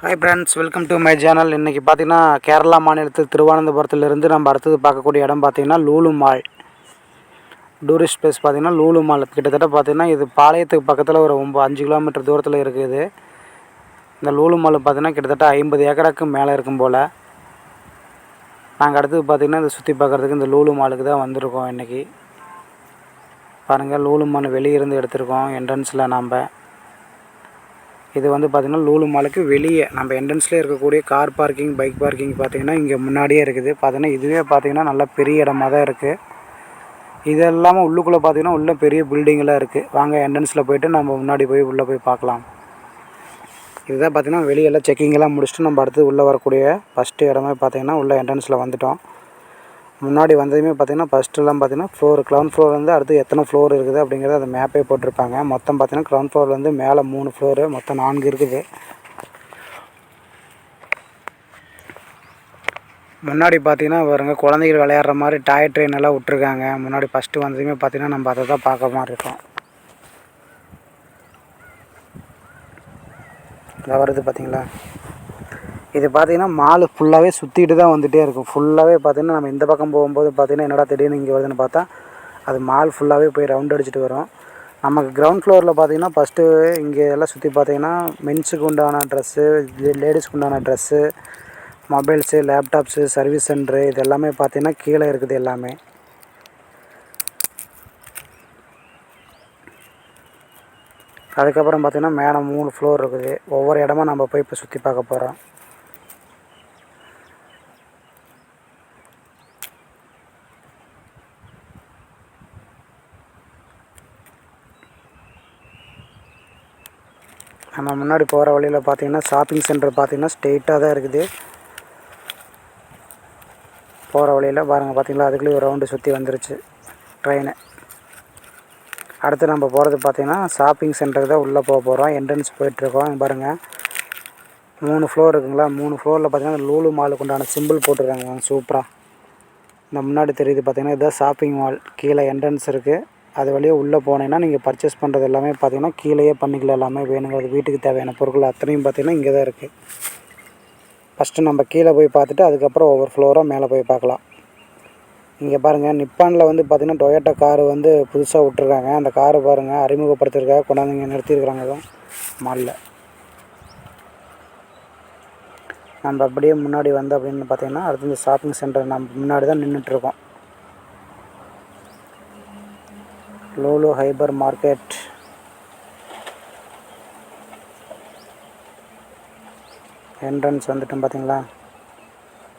Hi friends welcome to my channel இன்றைக்கி பார்த்தீங்கன்னா கேரளா மாநிலத்தில் திருவனந்தபுரத்துலேருந்து நம்ம அடுத்தது பார்க்கக்கூடிய இடம் பார்த்தீங்கன்னா லூலு மால். டூரிஸ்ட் பிளேஸ் பார்த்தீங்கன்னா லூலு மால். கிட்டத்தட்ட பார்த்தீங்கன்னா இது பாளையத்துக்கு பக்கத்தில் ஒரு ஒம்பது அஞ்சு கிலோமீட்டர் தூரத்தில் இருக்குது இந்த லூலு மால் பார்த்தீங்கன்னா கிட்டத்தட்ட ஐம்பது ஏக்கருக்கு மேலே இருக்கும் போல். நாங்கள் அடுத்தது பார்த்தீங்கன்னா இதை சுற்றி பார்க்குறதுக்கு இந்த லூலு மாலுக்கு தான் வந்திருக்கோம் இன்றைக்கி பாருங்கள் லூலு மால் வெளியே இருந்து எடுத்திருக்கோம் என்ட்ரன்ஸில் நாம். இது வந்து பார்த்திங்கன்னா லூலு மாலுக்கு வெளியே நம்ம என்ட்ரன்ஸ்லேயே இருக்கக்கூடிய கார் பார்க்கிங் பைக் பார்க்கிங் பார்த்திங்கன்னா இங்கே முன்னாடியே இருக்குது. பார்த்திங்கன்னா இதுவே பார்த்திங்கன்னா நல்ல பெரிய இடமா தான் இருக்குது இது இல்லாமல் உள்ளுக்குள்ளே பார்த்திங்கன்னா உள்ள பெரிய பில்டிங்கெல்லாம் இருக்குது வாங்க என்ட்ரன்ஸில் போயிட்டு நம்ம முன்னாடி போய் உள்ளே போய் பார்க்கலாம். இதுதான் பார்த்திங்கன்னா வெளியெல்லாம் செக்கிங்கெல்லாம் முடிச்சுட்டு நம்ம அடுத்து உள்ளே வரக்கூடிய ஃபஸ்ட்டு இடமே பார்த்திங்கன்னா உள்ளே என்ட்ரன்ஸில் வந்துட்டோம். முன்னாடி வந்ததுமே பார்த்திங்கன்னா ஃபஸ்ட்டுலாம் பார்த்திங்கன்னா ஃப்ளோர் க்ரௌண்ட் ஃப்ளோர்லேருந்து அடுத்து எத்தனை ஃப்ளோர் இருக்குது அப்படிங்கிறத அந்த மேப்பே போட்டிருப்பாங்க. மொத்தம் பார்த்திங்கன்னா கிரவுண்ட் ஃப்ளோர்லேருந்து மேலே மூணு ஃப்ளோரு மொத்தம் நான்கு இருக்குது. முன்னாடி பார்த்தீங்கன்னா பாருங்க குழந்தைகள் விளையாடுற மாதிரி டாய் ட்ரெயின் எல்லாம் விட்ருக்காங்க முன்னாடி ஃபஸ்ட்டு வந்ததுமே பார்த்தீங்கன்னா நம்ம அதை தான் பார்க்க மாதிரி இருக்கோம். இதை வருது பார்த்தீங்களா? இது பார்த்தீங்கன்னா மாலு ஃபுல்லாகவே சுற்றிட்டு தான் வந்துகிட்டே இருக்கும். ஃபுல்லாகவே பார்த்திங்கன்னா நம்ம இந்த பக்கம் போகும்போது பார்த்தீங்கன்னா என்னடா திடீர்னு இங்கே வருதுன்னு பார்த்தா அது மால் ஃபுல்லாகவே போய் ரவுண்ட் அடிச்சுட்டு வரும். நமக்கு கிரவுண்ட் ஃப்ளோரில் பார்த்தீங்கன்னா ஃபஸ்ட்டு இங்கே எல்லாம் சுற்றி பார்த்தீங்கன்னா மென்ஸுக்கு உண்டான ட்ரெஸ்ஸு லேடிஸ்க்கு உண்டான dress mobiles laptops service centre இது எல்லாமே பார்த்தீங்கன்னா கீழே இருக்குது எல்லாமே. அதுக்கப்புறம் பார்த்திங்கன்னா மேலே மூணு ஃப்ளோர் இருக்குது. ஒவ்வொரு இடமா நம்ம போய் இப்போ சுற்றி பார்க்க போகிறோம் நம்ம முன்னாடி போகிற வழியில் பார்த்தீங்கன்னா ஷாப்பிங் சென்டர் பார்த்தீங்கன்னா ஸ்ட்ரெயிட்டாக தான் இருக்குது. போகிற வழியில் பாருங்கள் பார்த்தீங்களா அதுக்குள்ளேயும் ஒரு ரவுண்டு சுற்றி வந்துருச்சு ட்ரெயின் அடுத்து நம்ம போகிறது பார்த்தீங்கன்னா ஷாப்பிங் சென்டருக்கு தான் உள்ளே போக போகிறோம் என்ட்ரன்ஸ் போயிட்டுருக்கோம் பாருங்கள் மூணு ஃப்ளோர் இருக்குங்களா? மூணு ஃப்ளோரில் பார்த்தீங்கன்னா லூலு மாலுக்கு உண்டான சிம்பிள் போட்டிருக்காங்க சூப்பராக இந்த முன்னாடி தெரியுது பார்த்தீங்கன்னா இதுதான் ஷாப்பிங் மால் கீழே என்ட்ரன்ஸ் இருக்குது அது வழியாக உள்ளே போனீங்கன்னா நீங்கள் பர்ச்சேஸ் பண்ணுறது எல்லாமே பார்த்தீங்கன்னா கீழேயே பண்ணிக்கலாம் எல்லாமே வேணுங்கிறது வீட்டுக்கு தேவையான பொருட்கள் அத்தனையும் பார்த்தீங்கன்னா இங்கே தான் இருக்குது ஃபஸ்ட்டு நம்ம கீழே போய் பார்த்துட்டு அதுக்கப்புறம் ஒவ்வொரு ஃப்ளோராக மேலே போய் பார்க்கலாம். இங்கே பாருங்கள் நிப்பானில் வந்து பார்த்திங்கன்னா டொயோட்டா காரு வந்து புதுசாக விட்ருக்காங்க அந்த காரை பாருங்கள் அறிமுகப்படுத்திருக்காங்க கொண்டாந்து இங்கே நிறுத்தியிருக்கிறாங்க. அதுவும் மாலில் நம்ம அப்படியே முன்னாடி வந்து அப்படின்னு பார்த்தீங்கன்னா அடுத்து இந்த ஷாப்பிங் சென்டர் நம்ம முன்னாடி தான் நின்றுட்டுருக்கோம் லோலோ ஹைபர் மார்க்கெட். என்ட்ரன்ஸ் வந்துட்டோம் பார்த்தீங்களா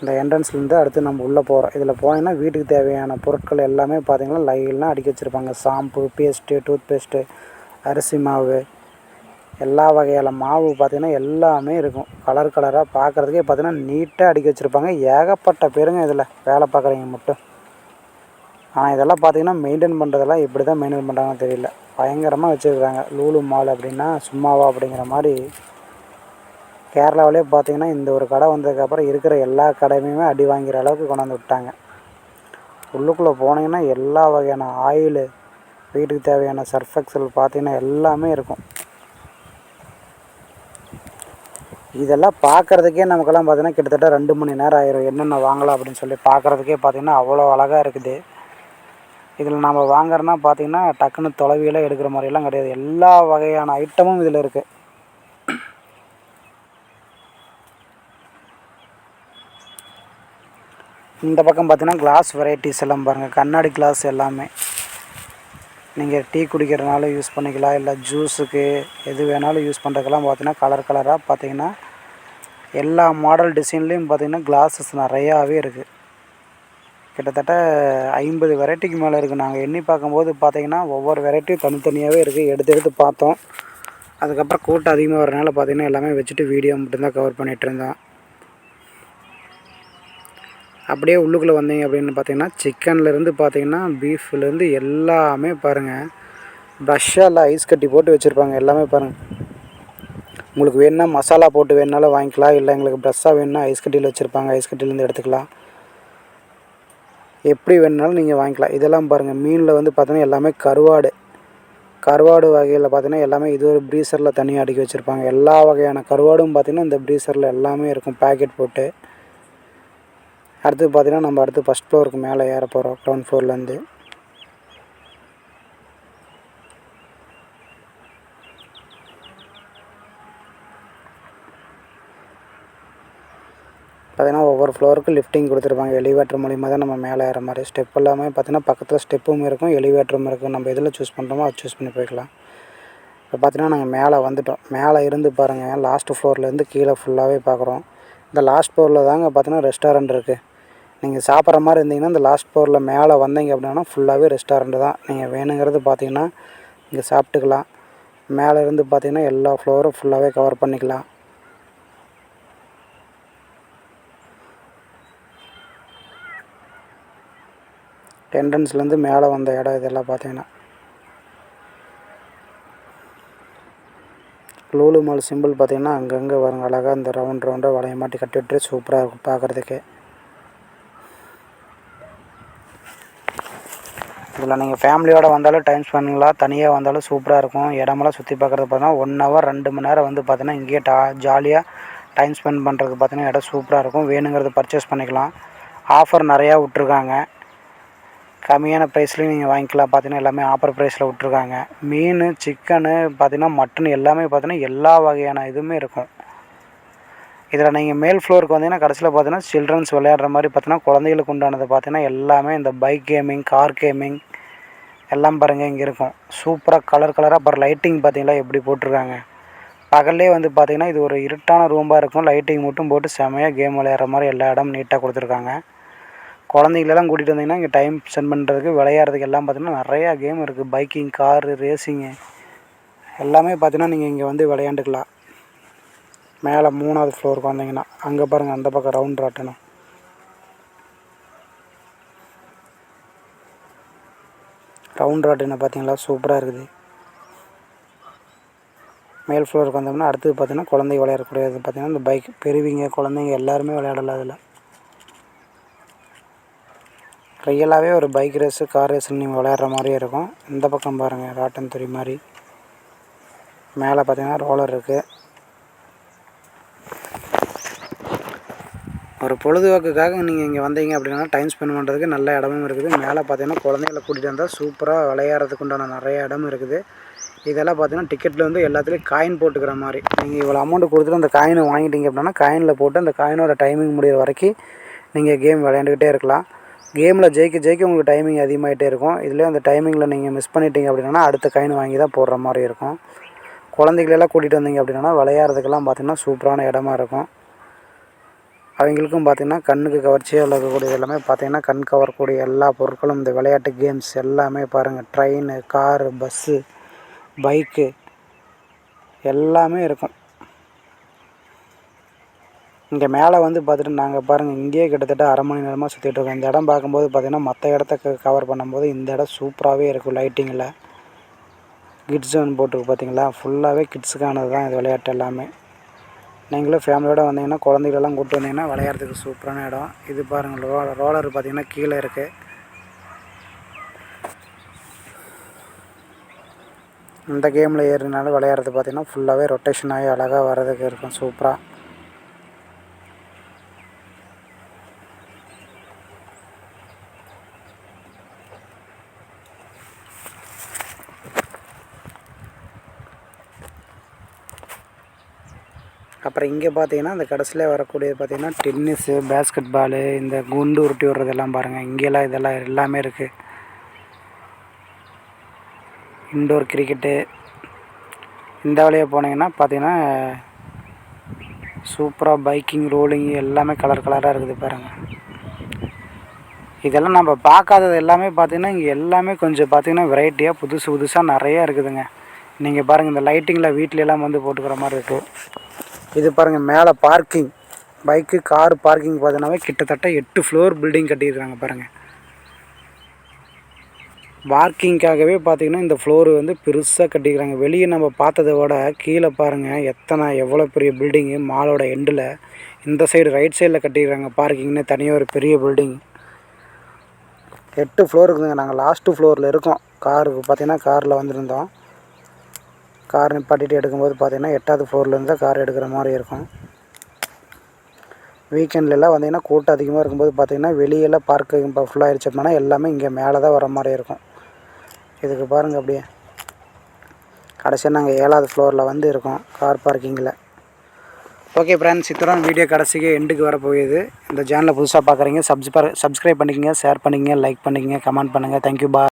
இந்த என்ட்ரன்ஸ்லேருந்து அடுத்து நம்ம உள்ளே போகிறோம் இதில் போனீங்கன்னா வீட்டுக்கு தேவையான பொருட்கள் எல்லாமே பார்த்தீங்கன்னா லைலாம் அடிக்க வச்சுருப்பாங்க. ஷாம்பு பேஸ்ட்டு டூத் பேஸ்ட்டு அரிசி மாவு எல்லா வகையான மாவு பார்த்திங்கன்னா எல்லாமே இருக்கும். கலர் கலராக பார்க்குறதுக்கே பார்த்தீங்கன்னா நீட்டாக அடுக்கி வச்சுருப்பாங்க. ஏகப்பட்ட பேருங்க இதில் வேலை பார்க்குறவங்க மட்டும். ஆனால் இதெல்லாம் பார்த்தீங்கன்னா மெயின்டைன் பண்ணுறதெல்லாம் எப்படி தான் மெயின்டைன் பண்ணுறாங்கன்னு தெரியல. பயங்கரமாக வச்சுருக்காங்க லூலு மால் அப்படின்னா சும்மாவா அப்படிங்கிற மாதிரி. கேரளாவிலே பார்த்தீங்கன்னா இந்த ஒரு கடை வந்ததுக்கப்புறம் இருக்கிற எல்லா கடையுமே அடி வாங்கிற அளவுக்கு கொண்டாந்து விட்டாங்க. உள்ளுக்குள்ளே போனீங்கன்னா எல்லா வகையான ஆயிலு வீட்டுக்கு தேவையான சர்ஃபெக்சல் பார்த்திங்கன்னா எல்லாமே இருக்கும். இதெல்லாம் பார்க்குறதுக்கே நமக்கெல்லாம் பார்த்திங்கன்னா கிட்டத்தட்ட ரெண்டு மணி நேரம் ஆயிரும். என்னென்ன வாங்கலாம் அப்படின்னு சொல்லி பார்க்குறதுக்கே பார்த்தீங்கன்னா அவ்வளோ அழகாக இருக்குது. இதில் நாம் வாங்குறோன்னா பார்த்தீங்கன்னா டக்குன்னு தொலைவியில் எடுக்கிற மாதிரிலாம் கிடையாது. எல்லா வகையான ஐட்டமும் இதில் இருக்குது இந்த பக்கம் பார்த்திங்கன்னா கிளாஸ் வெரைட்டிஸ் எல்லாம் பாருங்கள் கண்ணாடி கிளாஸ் எல்லாமே. நீங்கள் டீ குடிக்கிறதுனாலும் யூஸ் பண்ணிக்கலாம். இல்லை ஜூஸுக்கு எது வேணாலும் யூஸ் பண்ணுறதுக்கெல்லாம் பார்த்திங்கன்னா கலர் கலராக பார்த்தீங்கன்னா எல்லா மாடல் டிசைன்லேயும் பார்த்தீங்கன்னா கிளாஸஸ் நிறையாவே இருக்குது கிட்டத்தட்ட ஐம்பது வெரைட்டிக்கு மேலே இருக்குது நாங்கள் எண்ணி பார்க்கும்போது பார்த்தீங்கன்னா ஒவ்வொரு வெரைட்டியும் தனித்தனியாகவே இருக்குது எடுத்து எடுத்து பார்த்தோம். அதுக்கப்புறம் கூட்டம் அதிகமாக வரனால பார்த்திங்கன்னா எல்லாமே வச்சுட்டு வீடியோ மட்டும்தான் கவர் பண்ணிகிட்டு இருந்தோம். அப்படியே உள்ளுக்குள்ளே வந்தீங்க அப்படின்னு பார்த்தீங்கன்னா சிக்கன்லேருந்து பார்த்தீங்கன்னா பீஃப்லேருந்து எல்லாமே பாருங்கள் ப்ரஷ்ஷால் ஐஸ் கட்டி போட்டு வச்சுருப்பாங்க. எல்லாமே பாருங்கள் உங்களுக்கு வேணுன்னா மசாலா போட்டு வேணுனாலும் வாங்கிக்கலாம். இல்லை எங்களுக்கு ப்ரெஷ்ஷாக வேணுன்னா ஐஸ் கட்டியில் வச்சுருப்பாங்க. ஐஸ் கட்டிலேருந்து எடுத்துக்கலாம். எப்படி வேணுனாலும் நீங்கள் வாங்கிக்கலாம். இதெல்லாம் பாருங்கள் மீனில் வந்து பார்த்தீங்கன்னா எல்லாமே கருவாடு. கருவாடு வகையில் பார்த்தீங்கன்னா எல்லாமே இது ஒரு ப்ரீசரில் தனியாக அடுக்கி வச்சுருப்பாங்க. எல்லா வகையான கருவாடும் பார்த்திங்கன்னா இந்த ப்ரீசரில் எல்லாமே இருக்கும். பேக்கெட் போட்டு. அடுத்து பார்த்திங்கன்னா நம்ம அடுத்து ஃபஸ்ட் ஃப்ளோருக்கு மேலே ஏற போகிறோம் க்ரௌண்ட் ஃப்ளோர்லேருந்து பார்த்தீங்கன்னா ஒவ்வொரு ஃப்ளோருக்கும் லிஃப்டிங் கொடுத்துருப்பாங்க. எலிவேட்டர் மூலிமா தான் நம்ம மேலே ஏற மாதிரி. ஸ்டெப் எல்லாமே பார்த்தீங்கன்னா பக்கத்தில் ஸ்டெப்பும் இருக்கும் எலிவேட்டரும் இருக்கும். நம்ம எதில் சூஸ் பண்ணுறோமோ அதை சூஸ் பண்ணி போய்க்கலாம். இப்போ பார்த்தீங்கன்னா நாங்கள் மேலே வந்துட்டோம். மேலே இருந்து பாருங்கள் லாஸ்ட் ஃப்ளோர்லேருந்து கீழே ஃபுல்லாகவே பார்க்குறோம். இந்த லாஸ்ட் ஃப்ளோரில் தாங்க பார்த்தீங்கன்னா ரெஸ்டாரண்ட் இருக்குது நீங்கள் சாப்பிட்ற மாதிரி இருந்தீங்கன்னா இந்த லாஸ்ட் ஃப்ளோரில் மேலே வந்தீங்க அப்படின்னா ஃபுல்லாகவே ரெஸ்டாரண்ட்டு தான். நீங்கள் வேணுங்கிறது பார்த்தீங்கன்னா இங்கே சாப்பிட்டுக்கலாம். மேலே இருந்து பார்த்தீங்கன்னா எல்லா ஃப்ளோரும் ஃபுல்லாகவே கவர் பண்ணிக்கலாம். என்ட்ரன்ஸ்லேருந்து மேலே வந்த இடம் இதெல்லாம் பார்த்தீங்கன்னா. லூலு மால் சிம்பிள் பார்த்தீங்கன்னா அங்கங்கே வருங்க அழகாக இந்த ரவுண்ட் ரவுண்டாக வளைய மாட்டி கட்டி விட்டு சூப்பராக இருக்கும் பார்க்குறதுக்கு. இதில் நீங்கள் ஃபேமிலியோடு வந்தாலும் டைம் ஸ்பெண்ட்லாம் தனியாக வந்தாலும் சூப்பராக இருக்கும். இடமெல்லாம் சுற்றி பார்க்குறது பார்த்தீங்கன்னா ஒன் ஹவர் ரெண்டு மணி நேரம் வந்து பார்த்தீங்கன்னா இங்கேயே டா ஜாலியாக டைம் ஸ்பெண்ட் பண்ணுறதுக்கு பார்த்தீங்கன்னா இடம் சூப்பராக இருக்கும். வேணுங்கிறது பர்ச்சேஸ் பண்ணிக்கலாம். ஆஃபர் நிறையா விட்ருக்காங்க கம்மியான ப்ரைஸ்லேயும் நீங்கள் வாங்கிக்கலாம். பார்த்தீங்கன்னா எல்லாமே ஆஃபர் ப்ரைஸில் விட்ருக்காங்க மீன் சிக்கனு பார்த்தீங்கன்னா மட்டன் எல்லாமே பார்த்தீங்கன்னா எல்லா வகையான இதுவுமே இருக்கும். இதில் நீங்கள் மேல் ஃப்ளோருக்கு வந்தீங்கன்னா கடைசியில் பார்த்தீங்கன்னா சில்ட்ரன்ஸ் விளையாடுற மாதிரி பார்த்தீங்கன்னா குழந்தைகளுக்கு உண்டானது பார்த்தீங்கன்னா எல்லாமே இந்த பைக் கேமிங் கார் கேமிங் எல்லாம் பாருங்கள் இங்கே இருக்கும். சூப்பராக கலர் கலராக அப்புறம் லைட்டிங் பார்த்தீங்களா எப்படி போட்டிருக்காங்க? பகல்லே வந்து பார்த்தீங்கன்னா இது ஒரு இருட்டான ரூமாக இருக்கும். லைட்டிங் மட்டும் போட்டு செமையாக கேம் விளையாடுற மாதிரி எல்லா இடமும் நீட்டாக கொடுத்துருக்காங்க. குழந்தைங்களெல்லாம் கூட்டிகிட்டு வந்தீங்கன்னா இங்கே டைம் ஸ்பெண்ட் பண்ணுறதுக்கு விளையாடுறதுக்கு எல்லாம் பார்த்தீங்கன்னா நிறையா கேம் இருக்குது பைக்கிங் காரு ரேசிங்கு எல்லாமே பார்த்தீங்கன்னா நீங்கள் இங்கே வந்து விளையாண்டுக்கலாம். மேலே மூணாவது ஃப்ளோருக்கு வந்தீங்கன்னா அங்கே பாருங்கள் அந்த பக்கம் ரவுண்ட் ராட்டணும் ரவுண்ட் ராட்டினம் பார்த்தீங்களா? சூப்பராக இருக்குது. மேல் ஃப்ளோருக்கு வந்தோம்னா அடுத்தது பார்த்தீங்கன்னா குழந்தை விளையாடக்கூடியது பார்த்தீங்கன்னா இந்த பைக் பெரியவங்க குழந்தைங்க எல்லாருமே விளையாடலாம் அதில். ரியலாகவே ஒரு பைக் ரேஸு கார் ரேஸுன்னு நீங்கள் விளையாடுற மாதிரியே இருக்கும். இந்த பக்கம் பாருங்கள் ராட்டன் துறை மாதிரி. மேலே பார்த்தீங்கன்னா ரோலர் இருக்குது ஒரு பொழுதுபோக்குக்காக நீங்கள் இங்கே வந்தீங்க அப்படின்னா டைம் ஸ்பெண்ட் பண்ணுறதுக்கு நல்ல இடமும் இருக்குது. மேலே பார்த்தீங்கன்னா குழந்தைகளை கூட்டிகிட்டு வந்தால் சூப்பராக விளையாடுறதுக்கு உண்டான நிறைய இடமும் இருக்குது. இதெல்லாம் பார்த்தீங்கன்னா டிக்கெட்டில் வந்து எல்லாத்துலேயும் காயின் போட்டுக்கிற மாதிரி. நீங்கள் இவ்வளோ அமௌண்ட்டு கொடுத்துட்டு அந்த காயினை வாங்கிட்டீங்க அப்படின்னா காயினில் போட்டு அந்த காயினோட டைமிங் முடிகிற வரைக்கும் நீங்கள் கேம் விளையாண்டுக்கிட்டே இருக்கலாம். கேமில் ஜெயிக்க ஜெயிக்க உங்களுக்கு டைமிங் அதிகமாகிட்டே இருக்கும். இதுலேயே அந்த டைமிங்கில் நீங்கள் மிஸ் பண்ணிட்டீங்க அப்படின்னா அடுத்த காயின் வாங்கி தான் போடுற மாதிரி இருக்கும். குழந்தைகளெல்லாம் கூட்டிகிட்டு வந்தீங்க அப்படின்னா விளையாடுறதுக்கெல்லாம் பார்த்திங்கன்னா சூப்பரான இடமா இருக்கும். அவங்களுக்கும் பார்த்திங்கன்னா கண்ணுக்கு கவர்ச்சியாக இருக்கக்கூடிய எல்லாமே பார்த்திங்கன்னா கண் கவரக்கூடிய எல்லா பொருட்களும் இந்த விளையாட்டு கேம்ஸ் எல்லாமே பாருங்கள் ட்ரெயின் காரு பஸ்ஸு பைக்கு எல்லாமே இருக்கும். இங்கே மேலே வந்து பார்த்துட்டு நாங்கள் பாருங்கள் இங்கேயே கிட்டத்தட்ட அரை மணி நேரமாக சுற்றிட்டு இருக்கோம். இந்த இடம் பார்க்கும்போது பார்த்திங்கன்னா மற்ற இடத்த கவர் பண்ணும்போது இந்த இடம் சூப்பராகவே இருக்கும் லைட்டிங்கில் கிட்ஸ் ஒன்று போட்டுருக்கு பார்த்தீங்களா ஃபுல்லாகவே கிட்ஸுக்கானது தான் இது விளையாட்டு எல்லாமே. நீங்களும் ஃபேமிலியோடு வந்தீங்கன்னா குழந்தைகளெல்லாம் கூப்பிட்டு வந்தீங்கன்னா விளையாடுறதுக்கு சூப்பரான இடம். இது பாருங்கள் ரோ ரோலர் பார்த்தீங்கன்னா கீழே இருக்குது இந்த கேமில் ஏறினாலும் விளையாடுறது பார்த்தீங்கன்னா ஃபுல்லாகவே ரொட்டேஷன் ஆகி அழகாக வர்றதுக்கு இருக்கும் சூப்பராக அப்புறம் இங்கே பார்த்தீங்கன்னா அந்த கடைசியில் வரக்கூடியது பார்த்தீங்கன்னா டென்னிஸு பேஸ்கெட் பாலு இந்த குண்டு உருட்டி விடுறதெல்லாம் பாருங்கள் இங்கெல்லாம் இதெல்லாம் எல்லாமே இருக்குது இன்டோர் கிரிக்கெட்டு. இந்த வழியாக போனீங்கன்னா பார்த்தீங்கன்னா சூப்பராக பைக்கிங் ரோலிங் எல்லாமே கலர் கலராக இருக்குது பாருங்கள் இதெல்லாம் நம்ம பார்க்காதது எல்லாமே பார்த்தீங்கன்னா இங்கே எல்லாமே கொஞ்சம் பார்த்தீங்கன்னா வெரைட்டியாக புதுசு புதுசாக நிறையா இருக்குதுங்க. நீங்கள் பாருங்கள் இந்த லைட்டிங்கில் வீட்லலாம் வந்து போட்டுக்கிற மாதிரி இருக்குது இது பாருங்கள் மேலே பார்க்கிங் பைக்கு கார் பார்க்கிங் பார்த்தீங்கன்னாவே கிட்டத்தட்ட எட்டு ஃப்ளோர் பில்டிங் கட்டியிருக்காங்க பாருங்கள் பார்க்கிங்காகவே பார்த்தீங்கன்னா இந்த ஃப்ளோரு வந்து பெருசாக கட்டிக்கிறாங்க வெளியே நம்ம பார்த்ததை விட கீழே பாருங்கள் எத்தனை எவ்வளோ பெரிய பில்டிங்கு மாலோட எண்டில் இந்த சைடு ரைட் சைடில் கட்டிக்கிறாங்க பார்க்கிங்னு தனியாக ஒரு பெரிய பில்டிங் எட்டு ஃப்ளோர் இருக்குதுங்க. நாங்கள் லாஸ்ட்டு ஃப்ளோரில் இருக்கோம். காருக்கு பார்த்திங்கன்னா காரில் வந்திருந்தோம். கார் நிப்பாட்டிட்டு எடுக்கும்போது பார்த்தீங்கன்னா எட்டாவது ஃப்ளோர்லேருந்து தான் கார் எடுக்கிற மாதிரி இருக்கும். வீக்கெண்ட்லலாம் வந்தீங்கன்னா கூட்டம் அதிகமாக இருக்கும்போது பார்த்தீங்கன்னா வெளியெல்லாம் பார்க்கு இப்போ ஃபுல்லாக ஆயிடுச்சு அப்படின்னா எல்லாமே இங்கே மேலே தான் வர மாதிரி இருக்கும். இதுக்கு பாருங்கள் அப்படியே. கடைசியாக நாங்கள் ஏழாவது ஃப்ளோரில் வந்து இருக்கோம் கார் பார்க்கிங்கில் ஓகே ஃப்ரெண்ட்ஸ் இத்தனை வீடியோ கடைசிக்கு எண்டுக்கு வர போகுது இந்த சேனலை புதுசாக பார்க்குறீங்க சப்ஸ்கிரை சப்ஸ்கிரைப் பண்ணிக்கங்க ஷேர் பண்ணிக்கங்க லைக் பண்ணிக்கங்க கமெண்ட் பண்ணுங்கள் தேங்க்யூ பா